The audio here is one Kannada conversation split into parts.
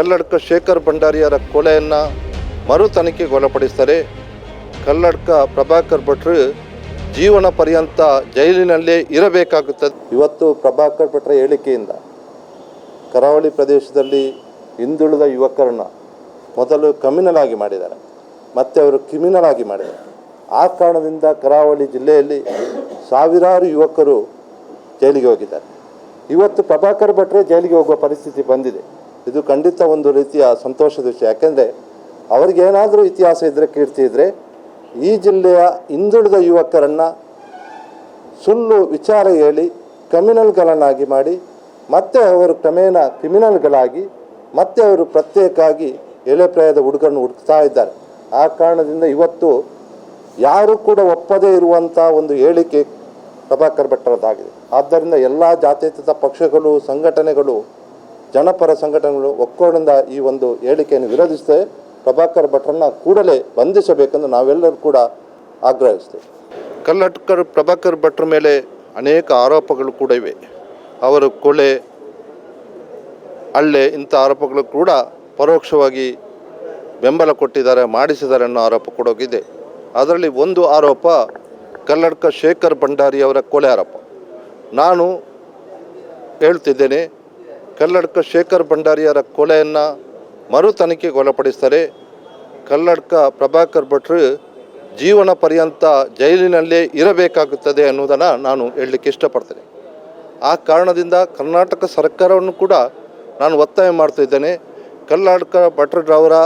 ಕಲ್ಲಡ್ಕ ಶೇಖರ್ ಭಂಡಾರಿಯರ ಕೊಲೆಯನ್ನು ಮರು ತನಿಖೆಗೆ ಒಳಪಡಿಸ್ತಾರೆ ಕಲ್ಲಡ್ಕ ಪ್ರಭಾಕರ್ ಭಟ್ರು ಜೀವನ ಪರ್ಯಂತ ಜೈಲಿನಲ್ಲೇ ಇರಬೇಕಾಗುತ್ತದೆ. ಇವತ್ತು ಪ್ರಭಾಕರ್ ಭಟ್ರ ಹೇಳಿಕೆಯಿಂದ ಕರಾವಳಿ ಪ್ರದೇಶದಲ್ಲಿ ಹಿಂದುಳಿದ ಯುವಕರನ್ನು ಮೊದಲು ಕಮ್ಯುನಲ್ ಆಗಿ ಮಾಡಿದ್ದಾರೆ. ಮತ್ತೆ ಅವರು ಕ್ರಿಮಿನಲ್ ಆಗಿ ಮಾಡಿದ್ದಾರೆ. ಆ ಕಾರಣದಿಂದ ಕರಾವಳಿ ಜಿಲ್ಲೆಯಲ್ಲಿ ಸಾವಿರಾರು ಯುವಕರು ಜೈಲಿಗೆ ಹೋಗಿದ್ದಾರೆ. ಇವತ್ತು ಪ್ರಭಾಕರ್ ಭಟ್ರೆ ಜೈಲಿಗೆ ಹೋಗುವ ಪರಿಸ್ಥಿತಿ ಬಂದಿದೆ. ಇದು ಖಂಡಿತ ಒಂದು ರೀತಿಯ ಸಂತೋಷದ ವಿಷಯ. ಯಾಕೆಂದರೆ ಅವ್ರಿಗೇನಾದರೂ ಇತಿಹಾಸ ಇದ್ದರೆ ಕೀರ್ತಿ ಇದ್ದರೆ ಈ ಜಿಲ್ಲೆಯ ಹಿಂದುಳಿದ ಯುವಕರನ್ನು ಸುಳ್ಳು ವಿಚಾರ ಹೇಳಿ ಕ್ರಿಮಿನಲ್ಗಳನ್ನಾಗಿ ಮಾಡಿ, ಮತ್ತೆ ಅವರು ಕ್ರಮೇಣ ಕ್ರಿಮಿನಲ್ಗಳಾಗಿ, ಮತ್ತೆ ಅವರು ಪ್ರತ್ಯೇಕವಾಗಿ ಎಳೆಪ್ರಾಯದ ಹುಡುಗರನ್ನು ಹುಡುಕ್ತಾ ಇದ್ದಾರೆ. ಆ ಕಾರಣದಿಂದ ಇವತ್ತು ಯಾರು ಕೂಡ ಒಪ್ಪದೇ ಇರುವಂಥ ಒಂದು ಹೇಳಿಕೆ ಪ್ರಭಾಕರ್ ಭಟ್ಟರದ್ದಾಗಿದೆ ಆದ್ದರಿಂದ ಎಲ್ಲ ಜಾತ್ಯತೀತ ಪಕ್ಷಗಳು, ಸಂಘಟನೆಗಳು ಜನಪರ ಸಂಘಟನೆಗಳು ಒಕ್ಕೋಡಿಂದ ಈ ಒಂದು ಹೇಳಿಕೆಯನ್ನು ವಿರೋಧಿಸ್ತೇವೆ ಪ್ರಭಾಕರ್ ಭಟ್ರನ್ನ ಕೂಡಲೇ ಬಂಧಿಸಬೇಕೆಂದು ನಾವೆಲ್ಲರೂ ಕೂಡ ಆಗ್ರಹಿಸ್ತೇವೆ. ಕಲ್ಲಟ್ಕರ್ ಪ್ರಭಾಕರ್ ಭಟ್ರ ಮೇಲೆ ಅನೇಕ ಆರೋಪಗಳು ಕೂಡ ಇವೆ. ಅವರು ಕೊಲೆ, ಹಲ್ಲೆ ಇಂಥ ಆರೋಪಗಳು ಕೂಡ ಪರೋಕ್ಷವಾಗಿ ಬೆಂಬಲ ಕೊಟ್ಟಿದ್ದಾರೆ, ಮಾಡಿಸಿದ್ದಾರೆ ಅನ್ನೋ ಆರೋಪ ಕೂಡ ಇದೆ ಅದರಲ್ಲಿ ಒಂದು ಆರೋಪ ಕಲ್ಲಡ್ಕ ಶೇಖರ್ ಭಂಡಾರಿ ಅವರ ಕೊಲೆ ಆರೋಪ. ನಾನು ಹೇಳ್ತಿದ್ದೇನೆ ಕಲ್ಲಡ್ಕ ಶೇಖರ್ ಭಂಡಾರಿಯರ ಕೊಲೆಯನ್ನು ಮರು ತನಿಖೆಗೆ ಒಳಪಡಿಸ್ತಾರೆ ಕಲ್ಲಡ್ಕ ಪ್ರಭಾಕರ್ ಭಟ್ರು ಜೀವನ ಪರ್ಯಂತ ಜೈಲಿನಲ್ಲೇ ಇರಬೇಕಾಗುತ್ತದೆ ಅನ್ನೋದನ್ನು ನಾನು ಹೇಳಲಿಕ್ಕೆ ಇಷ್ಟಪಡ್ತೇನೆ. ಆ ಕಾರಣದಿಂದ ಕರ್ನಾಟಕ ಸರ್ಕಾರವನ್ನು ಕೂಡ ನಾನು ಒತ್ತಾಯ ಮಾಡ್ತಿದ್ದೇನೆ ಕಲ್ಲಡ್ಕ ಭಟ್ರವರ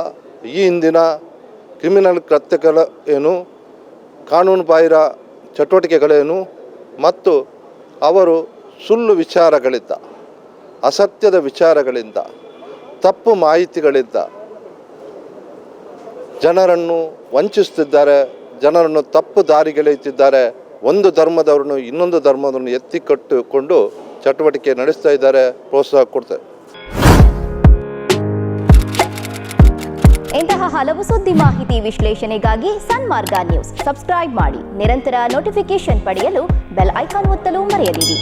ಈ ಹಿಂದಿನ ಕ್ರಿಮಿನಲ್ ಕೃತ್ಯಗಳ ಏನು, ಕಾನೂನು ಬಾಹಿರ ಚಟುವಟಿಕೆಗಳೇನು, ಮತ್ತು ಅವರು ಸುಳ್ಳು ವಿಚಾರಗಳಿಂದ ಅಸತ್ಯದ ವಿಚಾರಗಳಿಂದ, ತಪ್ಪು ಮಾಹಿತಿಗಳಿಂದ ಜನರನ್ನು ವಂಚಿಸುತ್ತಿದ್ದಾರೆ, ಜನರನ್ನು ತಪ್ಪು ದಾರಿಗೆಳೆಯುತ್ತಿದ್ದಾರೆ ಒಂದು ಧರ್ಮದವರನ್ನು ಇನ್ನೊಂದು ಧರ್ಮದವ್ರನ್ನು ಎತ್ತಿ ಕಟ್ಟಿಕೊಂಡು ಚಟುವಟಿಕೆ ನಡೆಸ್ತಾ ಇದ್ದಾರೆ, ಪ್ರೋತ್ಸಾಹ ಕೊಡ್ತಾರೆ ಇಂತಹ ಹಲವು ಸುದ್ದಿ ಮಾಹಿತಿ ವಿಶ್ಲೇಷಣೆಗಾಗಿ ಸನ್ಮಾರ್ಗ ನ್ಯೂಸ್. ಸಬ್ಸ್ಕ್ರೈಬ್ ಮಾಡಿ, ನಿರಂತರ ನೋಟಿಫಿಕೇಶನ್ ಪಡೆಯಲು ಬೆಲ್ ಐಕಾನ್ ಒತ್ತಲು ಮರೆಯದಿರಿ.